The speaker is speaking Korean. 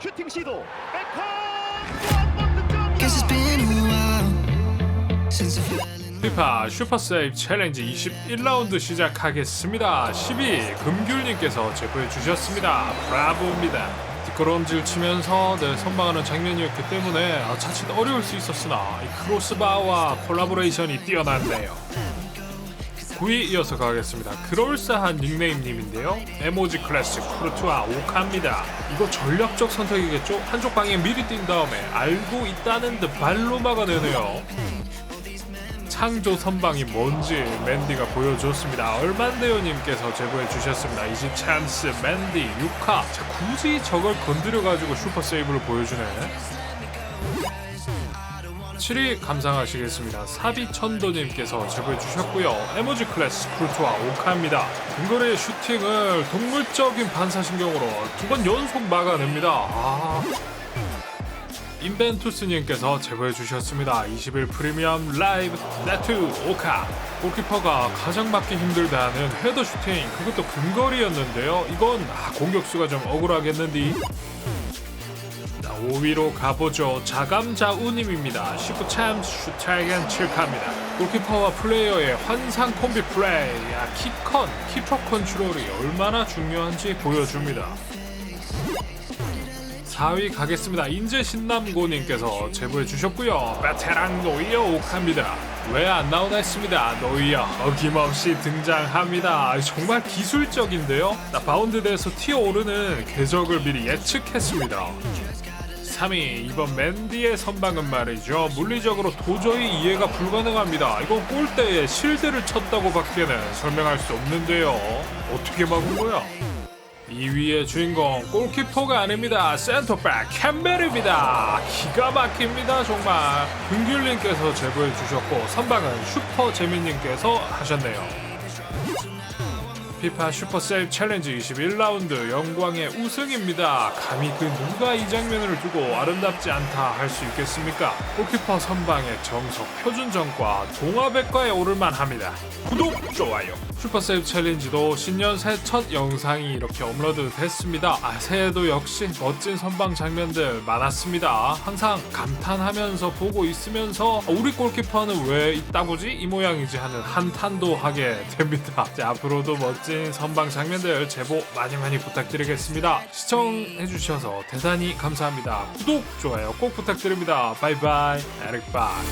슈팅 시도 피파 슈퍼세이브 챌린지 21라운드 시작하겠습니다. 12 금귤님께서 제보해 주셨습니다. 브라보입니다. 뒷걸음질 치면서 네, 선방하는 장면이었기 때문에 아, 자칫 어려울 수 있었으나 이 크로스바와 콜라보레이션이 뛰어났네요. 9위 이어서 가겠습니다. 그럴싸한 닉네임님인데요. 에모지 클래스 쿠르투아 오카입니다. 이거 전략적 선택이겠죠? 한쪽 방에 미리 뛴 다음에 알고 있다는 듯 발로 막아내네요. 창조 선방이 뭔지 맨디가 보여줬습니다. 얼만데요님께서 제보해 주셨습니다. 이집 찬스 맨디 6화. 자, 굳이 저걸 건드려가지고 슈퍼 세이브를 보여주네. 7위 감상하시겠습니다. 사비천도님께서 제보해 주셨고요. 에모지 클래스 크루트와 오카입니다. 근거리의 슈팅을 동물적인 반사신경으로 두 번 연속 막아냅니다. 아, 인벤투스님께서 제보해 주셨습니다. 21 프리미엄 라이브 네트 오카 골키퍼가 가장 막기 힘들다는 헤더 슈팅 그것도 근거리였는데요. 이건 아, 공격수가 좀 억울하겠는데 5위로 가보죠. 자감자우님입니다. 19참 슈타이겐 7카입니다. 골키퍼와 플레이어의 환상 콤비 플레이. 야, 키컨, 키퍼 컨트롤이 얼마나 중요한지 보여줍니다. 4위 가겠습니다. 인제 신남고님께서 제보해 주셨고요. 베테랑 노이어 옥합니다. 왜 안 나오나 했습니다. 노이어 어김없이 등장합니다. 정말 기술적인데요. 나 바운드 대에서 튀어오르는 궤적을 미리 예측했습니다. 3위. 이번 맨디의 선방은 말이죠. 물리적으로 도저히 이해가 불가능합니다. 이건 골대에 실드를 쳤다고 밖에는 설명할 수 없는데요. 어떻게 막은 거야? 2위의 주인공 골키퍼가 아닙니다. 센터백 캠벨입니다. 기가 막힙니다 정말. 금귤님께서 제보해 주셨고 선방은 슈퍼 재민님께서 하셨네요 피파 슈퍼셀 챌린지 21라운드 영광의 우승입니다. 감히 그 누가 이 장면을 두고 아름답지 않다 할 수 있겠습니까? 골키퍼 선방의 정석 표준전과 동화백과에 오를만 합니다. 구독, 좋아요. 슈퍼셀 챌린지도 신년 새 첫 영상이 이렇게 업로드 됐습니다. 아, 새해도 역시 멋진 선방 장면들 많았습니다. 항상 감탄하면서 보고 있으면서 우리 골키퍼는 왜 이 따구지? 이 모양이지 하는 한탄도 하게 됩니다. 자, 앞으로도 멋진 선방 장면들 제보 많이 많이 부탁드리겠습니다. 시청해주셔서 대단히 감사합니다. 구독, 좋아요 꼭 부탁드립니다. 바이바이, 에릭 박.